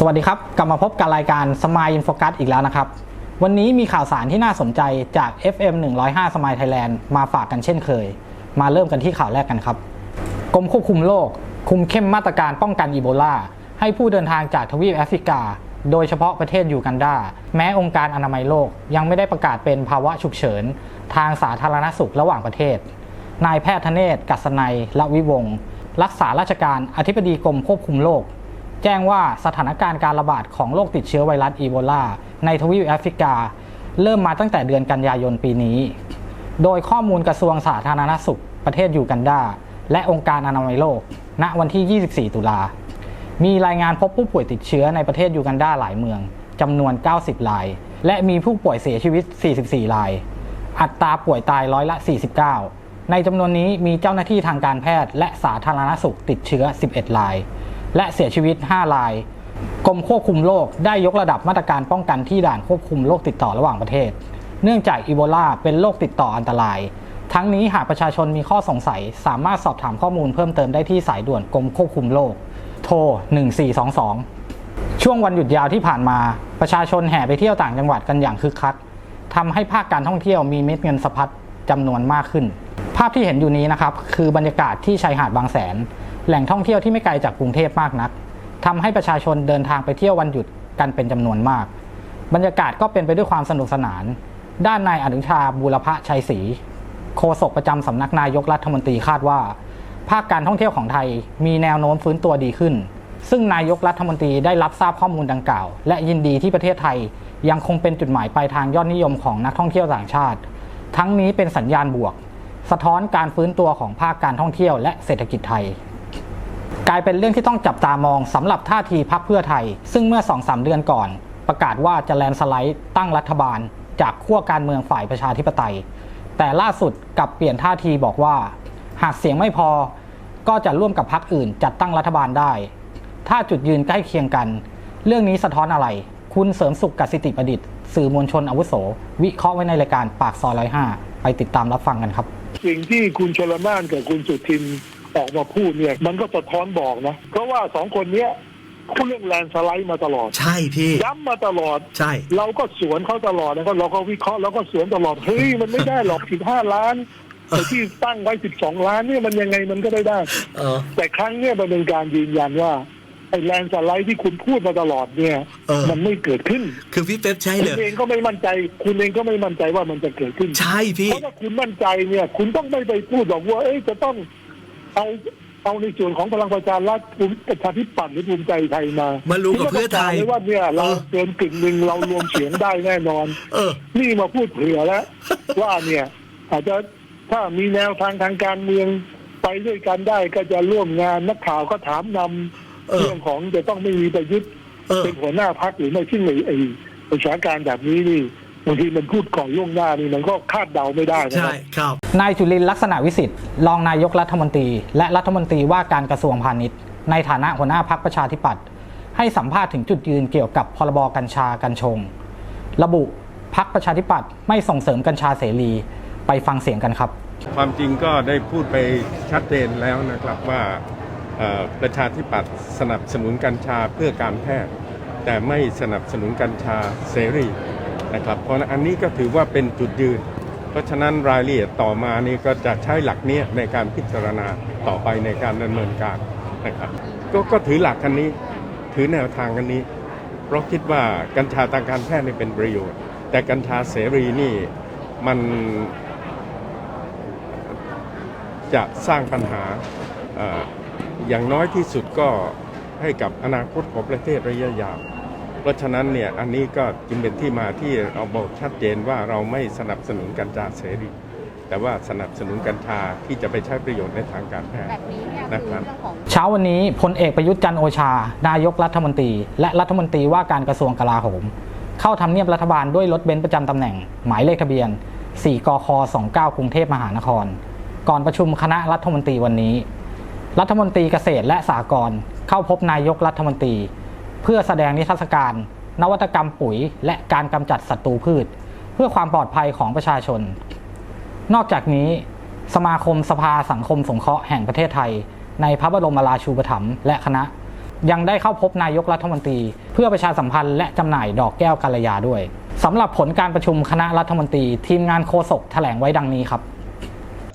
สวัสดีครับ กลับมาพบกับรายการสมายอินโฟกัสอีกแล้วนะครับ วันนี้มีข่าวสารที่น่าสนใจจาก FM 105สมายไทยแลนด์มาฝากกันเช่นเคย มาเริ่มกันที่ข่าวแรกกันครับ กรมควบคุมโรคคุมเข้มมาตรการป้องกันอีโบลา ให้ผู้เดินทางจากทวีปแอฟริกา โดยเฉพาะประเทศยูกันดา แม้องค์การอนามัยโลกยังไม่ได้ประกาศเป็นภาวะฉุกเฉิน ทางสาธารณสุขระหว่างประเทศ นายแพทย์ธเนศ กัสนัยละวิวงศ์รักษาราชการอธิบดีกรมควบคุมโรค แจ้งว่าสถานการณ์การระบาดของโรคติดเชื้อไวรัสอีโบลาในทวีปแอฟริกา เริ่มมาตั้งแต่เดือนกันยายนปีนี้ โดยข้อมูลกระทรวงสาธารณสุข ประเทศยูกันดา และองค์การอนามัยโลก ณวันที่ 24 ตุลา มีรายงานพบผู้ป่วยติดเชื้อในประเทศยูกันดาหลายเมืองจำนวน 90 ราย และมีผู้ป่วยเสียชีวิต 44 ราย อัตราป่วยตายร้อยละ 49 ในจำนวนนี้มีเจ้าหน้าที่ทางการแพทย์และสาธารณสุขติดเชื้อ 11 ราย และเสียชีวิต 5 ราย กรมควบคุมโรคได้ยกระดับมาตรการป้องกันที่ด่านควบคุมโรคติดต่อระหว่างประเทศ เนื่องจากอีโบลาเป็นโรคติดต่ออันตราย ทั้งนี้หากประชาชนมีข้อสงสัย สามารถสอบถามข้อมูลเพิ่มเติมได้ที่สายด่วนกรมควบคุมโรค โทร 1422 ช่วงวันหยุดยาวที่ผ่านมา ประชาชนแห่ไปเที่ยวต่างจังหวัดกันอย่างคึกคักทำให้ภาคการท่องเที่ยวมีเม็ดเงินสะพัดจำนวนมากขึ้น ภาพที่เห็นอยู่นี้นะครับคือบรรยากาศที่ชายหาดบางแสน แหล่งท่องเที่ยวที่ไม่ไกลจากกรุงเทพมากนักทำให้ประชาชนเดินทางไปเที่ยววันหยุดกันเป็นจำนวนมาก บรรยากาศก็เป็นไปด้วยความสนุกสนาน ด้านนายอนุชาบูรพชัยศรีโฆษกประจำสำนักนายกรัฐมนตรีคาดว่า ภาคการท่องเที่ยวของไทยมีแนวโน้มฟื้นตัวดีขึ้น ซึ่งนายกรัฐมนตรีได้รับทราบข้อมูลดังกล่าว และยินดีที่ประเทศไทยยังคงเป็นจุดหมายปลายทางยอดนิยมของนักท่องเที่ยวต่างชาติ ทั้งนี้เป็นสัญญาณบวก สะท้อนการฟื้นตัวของภาคการท่องเที่ยวและเศรษฐกิจไทย กลายเป็นเรื่องที่ต้องจับตามองสำหรับท่าทีพักเพื่อไทย ซึ่งเมื่อ2-3เดือนก่อน ประกาศว่าจะแลนสไลด์ตั้งรัฐบาล จากขั้วการเมืองฝ่ายประชาธิปไตย แต่ล่าสุดกลับเปลี่ยนท่าทีบอกว่า หากเสียงไม่พอ ก็จะร่วมกับพรรคอื่นจัดตั้งรัฐบาลได้ ถ้าจุดยืนใกล้เคียงกัน เรื่องนี้สะท้อนอะไร คุณเสริมสุขกสิติประดิษฐ์สื่อมวลชนอาวุโส วิเคราะห์ไว้ในรายการปากซอยร้อยห้าไปติดตามรับฟังกันครับ สิ่งที่คุณชลนานกับคุณสุทิน ออกมาพูดเนี่ย มันก็สะท้อนบอกนะ เพราะว่าสองคนเนี้ยพูดเรื่องแลนด์สไลด์มาตลอด ใช่พี่ ย้ำมาตลอด ใช่ เราก็สวนเขาตลอดนะก็เราก็วิเคราะห์เราก็สวนตลอด เฮ้ย มันไม่ได้หรอกสิบห้าล้านไอ้ที่ตั้งไว้สิบสองล้านเนี่ยมันยังไงมันก็ไม่ได้เออแต่ครั้งเนี้ยมันเป็นการยืนยันว่าไอ้แลนด์สไลด์ที่คุณพูดมาตลอดเนี่ยเออมันไม่เกิดขึ้น คือพี่เป๊ปใช่คุเลณยเองก็ไม่มั่นใจ คุณเองก็ไม่มั่นใจว่ามันจะเกิดขึ้น ใช่พี่เพราะถ้าคุณมั่นใจเนี่ย คุณต้องไม่ไปพูดบอกว่าเอ้ยจะต้อง เอาเอาในส่วนของพลังประชารัฐภูมิประชาธิปัตย์หรือภูมิใจไทยมามารู้กับเพื่อไทยคุณก็ประกาศเลยว่าเนี่ยเราเออเกินกึ่งหนึ่งเรารวมเสียงได้แน่นอน เออ นี่มาพูดเผื่อแล้ว ว่าเนี่ย อาจจะถ้ามีแนวทางทางการเมืองไปด้วยกันได้ก็จะร่วมงานนักข่าวก็ถามนำเออเรื่องของจะต้องไม่มีประยุทธ์เออเป็นหัวหน้าพักหรือไม่ซึ่งไอ้ไอ้สถานการณ์แบบนี้นี่ บางทีมันพูดก่อนล่วงหน้านี่มันก็คาดเดาไม่ได้นะคใช่รับครับ นายจุลินทร์ลักษณะวิสิทธิ์รองนายกรัฐมนตรี และรัฐมนตรีว่าการกระทรวงพาณิชย์ ในฐานะหัวหน้าพักประชาธิปัตย์ให้สัมภาษณ์ถึงจุดยืนเกี่ยวกับพรบกัญชากัญชง ระบุพักประชาธิปัตย์ไม่ส่งเสริมกัญชาเสรีไปฟังเสียงกันครับ ความจริงก็ได้พูดไปชัดเจนแล้วนะครับว่าเอ่อประชาธิปัตย์สนับสนุนกัญชาเพื่อการแพทย์ แต่ไม่สนับสนุนกัญชาเสรี นะครับเพราะฉะนั้นอันนี้ก็ถือว่าเป็นจุดยืน เพราะฉะนั้นรายละเอียดต่อมานี่ก็จะใช้หลักนี้ในการพิจารณาต่อไปในการดำเนินการนะครับก็ก็ถือหลักกันนี้ ถือแนวทางกันนี้ เพราะคิดว่ากัญชาทางการแพทย์นี่เป็นประโยชน์ แต่กัญชาเสรีนี่มันจะสร้างปัญหาออย่างน้อยที่สุดก็ให้กับอนาคตของประเทศระยะยาว ราะฉะนั้นเนี่ยอันนี้ก็จึงเป็นที่มาที่เราบอกชัดเจนว่าเราไม่สนับสนุนกัญชาเสรี แต่ว่าสนับสนุนกัญชาที่จะไปใช้ประโยชน์ในทางการแพทย์แบบนี้เนี่ยนะคือครับ เรื่องของ เช้าวันนี้พลเอกประยุทธ์จันทร์โอชา นายกรัฐมนตรี และรัฐมนตรีว่าการกระทรวงกลาโหม เข้าทำเนียบรัฐบาลด้วยรถเบนซ์ประจำตำแหน่ง หมายเลขทะเบียน 4 กค 29 กรุงเทพมหานคร ก่อนประชุมคณะรัฐมนตรีวันนี้ รัฐมนตรีเกษตรและสหกรณ์เข้าพบนายกรัฐมนตรี เพื่อแสดงนิทรรศการ นวัตกรรมปุ๋ย และการกำจัดศัตรูพืช เพื่อความปลอดภัยของประชาชน นอกจากนี้สมาคมสภาสังคมสงเคราะห์แห่งประเทศไทย ในพระบรมราชูปถัมภ์และคณะ ยังได้เข้าพบนายกรัฐมนตรี เพื่อประชาสัมพันธ์และจำหน่ายดอกแก้วกัลยาด้วยสำหรับผลการประชุมคณะรัฐมนตรี ทีมงานโฆษกแถลงไว้ดังนี้ครับ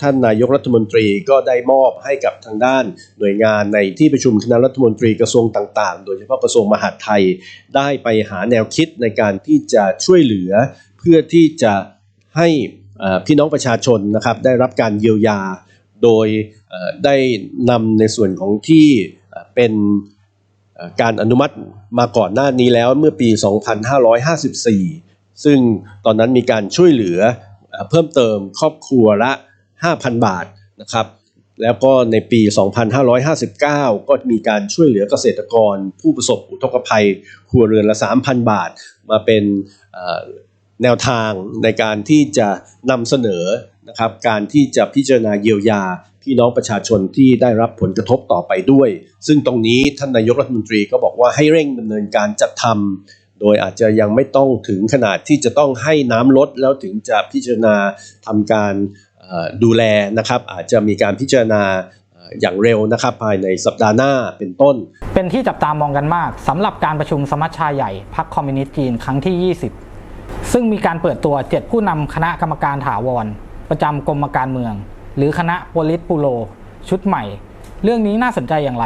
ท่านนายกรัฐมนตรีก็ได้มอบให้กับทางด้านหน่วยงานในที่ประชุมคณะรัฐมนตรีกระทรวงต่าง ๆ โดยเฉพาะกระทรวงมหาดไทย ได้ไปหาแนวคิดในการที่จะช่วยเหลือ เพื่อที่จะให้พี่น้องประชาชนนะครับได้รับการเยียวยา โดยได้นำในส่วนของที่เป็นการอนุมัติมาก่อนหน้านี้แล้วเมื่อปี 2554 ซึ่งตอนนั้นมีการช่วยเหลือเพิ่มเติมครอบครัวละ 5,000 บาทนะครับ แล้วก็ในปี 2559 ก็มีการช่วยเหลือเกษตรกร ผู้ประสบอุทกภัยครัวเรือนละ 3,000 บาท มาเป็นแนวทางในการที่จะนำเสนอนะครับการที่จะพิจารณาเยียวยาพี่น้องประชาชนที่ได้รับผลกระทบต่อไปด้วย ซึ่งตรงนี้ท่านนายกรัฐมนตรีก็บอกว่าให้เร่งดำเนินการจัดทำโดยอาจจะยังไม่ต้องถึงขนาดที่จะต้องให้น้ำลดแล้วถึงจะพิจารณาทำการ ดูแลนะครับอาจจะมีการพิจารณาอย่างเร็วนะครับภายในสัปดาห์หน้าเป็นต้น เป็นที่จับตามองกันมากสำหรับการประชุมสมัชชาใหญ่พรรคคอมมิวนิสต์จีนครั้งที่ 20 ซึ่งมีการเปิดตัว 7 ผู้นำคณะกรรมการถาวร ประจำกรมการเมือง หรือคณะโปลิตปูโรชุดใหม่ เรื่องนี้น่าสนใจอย่างไร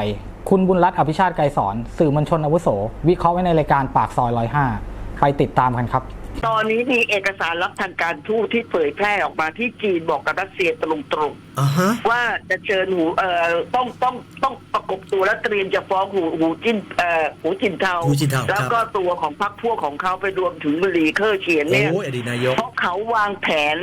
คุณบุญรัตน์อภิชาติไกรสอนสื่อมวลชนอาวุโส วิเคราะห์ไว้ในรายการปากซอย105ไปติดตามกันครับ ตอนนี้มีเอกสารรับทางการทูตที่เผยแพร่ออกมาที่จีนบอกกับรัสเซียตรงอ่าฮะ ๆว่าจะเชิญหูเอ่อต้องต้องต้องประกบตัวและเตรียมจะฟ้องหูหูจิ้นเอ่อหูจินเทาหูจินเทาแล้วก็ตัวของพรรคพวกของเขาไปรวมถึงบุรีเคอร์เฉียนเนี่ย โอ้ยอดีตนายก เพราะเขาวางแผน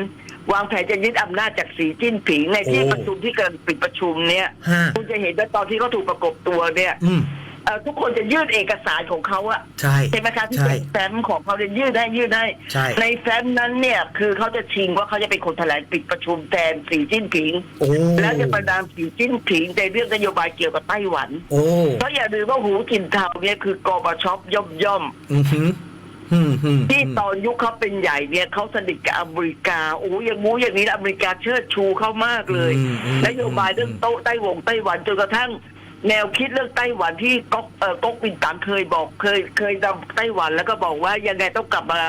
วางแผนจะยึดอำนาจจากสีจิ้นผิงในที่โอ้ ประชุมที่กำลังปิดประชุมเนี่ย ฮะคุณจะเห็นว่าตอนที่เขาถูกประกบตัวเนี่ย อืม เอ่อทุกคนจะยื่นเอกสารของเขาอะใช่ ใช่ไหมคะที่ใช่เป็นแฟ้มของเขาจะยื่นได้ยื่นได้ ใช่ ในแฟ้มนั้นเนี่ย คือเขาจะชิงว่าเขาจะเป็นคนแถลงปิดประชุมแทนสีจิ้นผิง โอ้แล้วจะประนามสีจิ้นผิงในเรื่องนโยบายเกี่ยวกับไต้หวันโอ้เพราะอย่าลืมว่าหูจินเทาเนี่ยคือกบชย่อมย่อมอือหืออืมอืมๆ ที่ตอนยุคเขาเป็นใหญ่เนี่ยเขาสนิทกับอเมริกาโอ้ยอย่างงู้อย่างนี้อเมริกาเชิดชูเขามากเลย อืมอืม นโยบายเรื่องโต๊ะไต้หวงไต้หวันจนกระทั่ง แนวคิดเรื่องไต้หวันที่ก๊กเอ่อก๊กปินตั๋งเคยบอกเคยเคยนำไต้หวันแล้วก็บอกว่ายังไงต้องกลับมา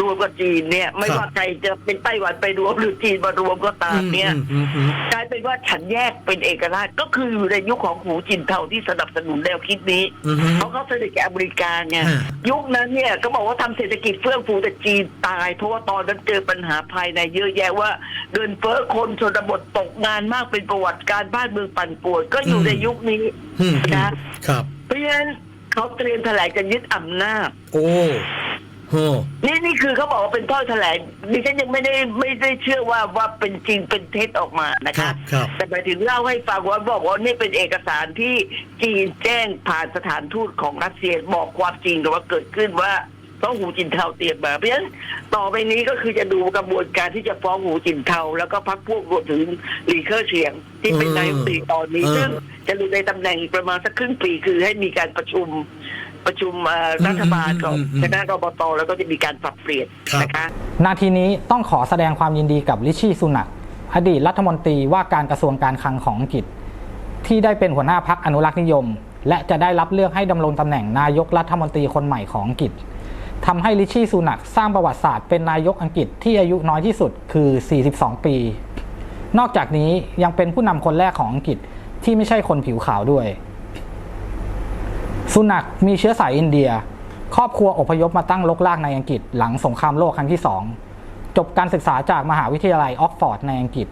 รวมกับจีนเนี่ย ไม่ว่าใครจะเป็นไต้หวันไปรวมหรือจีนมารวมก็ตามเนี่ยอืมอืมอืมกลายเป็นว่าฉันแยกเป็นเอกราชก็คืออยู่ในยุคของหูจินเทาที่สนับสนุนแนวคิดนี้ อือฮึเพราะเขาสนิทกับอเมริกาไงฮะยุคนั้นเนี่ยก็บอกว่าทำเศรษฐกิจเฟื่องฟูแต่จีนตาย เพราะว่าตอนนั้นเจอปัญหาภายในเยอะแยะว่าเงินเฟ้อคนชนบทตกงานมากเป็นประวัติการบ้านเมืองปั่นป่วนก็อยู่ในยุคนี้ อืมนะครับ เพราะฉะนั้นเขาเตรียมแถลงจะยึดอำนาจ โอ้ โหนี่นี่คือเขาบอกว่าเป็นถ้อยแถลงดิฉันยังไม่ได้ไม่ได้เชื่อว่าว่าเป็นจริงเป็นเท็จออกมานะครัคะ บครับแต่หมายถึงเล่าให้ฟังว่าบอกว่านี่เป็นเอกสารที่จีนแจ้งผ่านสถานทูตของรัสเซียบอกความจริงแต่ว่าเกิดขึ้นว่าฟ้องหูจินเทาเตรียมมาเพราะฉะนั้นต่อไปนี้ก็คือจะดูกระบวนการที่จะฟ้องหูจินเทา แล้วก็พักพวกรวมถึงหลีเคอร์เฉียง ที่เป็นนายกรัฐมนตรีตอนนี้เออ ซึ่งจะอยู่ในตำแหน่งอีกประมาณสักครึ่งปีคือให้มีการประชุม ประชุมเอ่อรัฐบาลของอืมอืมอืมคณะกบตแล้วก็จะมีการปรับเปลี่ยนครับนะคะนาทีนี้ต้องขอแสดงความยินดีกับลิชชี่สุนักอดีตรัฐมนตรีว่าการกระทรวงการคลังของอังกฤษ ที่ได้เป็นหัวหน้าพักอนุรักษ์นิยม และจะได้รับเลือกให้ดำรงตำแหน่งนายกรัฐมนตรีคนใหม่ของอังกฤษทำให้ลิชชี่สุนักสร้างประวัติศาสตร์เป็นนายกอังกฤษที่อายุน้อยที่สุดคือ 42 ปี นอกจากนี้ยังเป็นผู้นำคนแรกของอังกฤษที่ไม่ใช่คนผิวขาวด้วย สุนักมีเชื้อสายอินเดีย ครอบครัวอพยพมาตั้งลกลากในอังกฤษ หลังสงครามโลกครั้งที่สองจบการศึกษาจากมหาวิทยาลัยออกฟอร์ดในอังกฤษ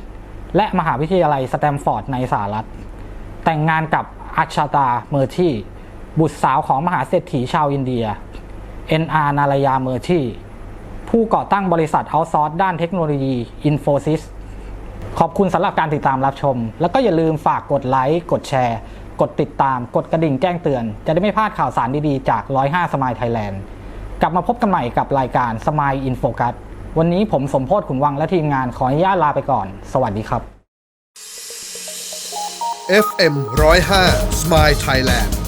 และมหาวิทยาลัยสแตมฟอร์ดในสหรัฐ แต่งงานกับอัชาตาเมอร์ทีบุตรสาวของมหาเศรษฐีชาวอินเดีย NR นารายาเมอร์ทีผู้ก่อตั้งบริษัทเอาซอร์สด้านเทคโนโลยีอินโฟซิสขอบคุณสำหรับการติดตามรับชม แล้วก็อย่าลืมฝากกดไลค์ กดแชร์ กดติดตาม กดกระดิ่งแจ้งเตือน จะได้ไม่พลาดข่าวสารดีๆ จาก 105 สมายไทยแลนด์ กลับมาพบกันใหม่กับรายการสมายอินโฟกัสวันนี้ผมสมโพศขุนวังและทีมงานขออนุญาตลาไปก่อน สวัสดีครับ FM 105 Smile Thailand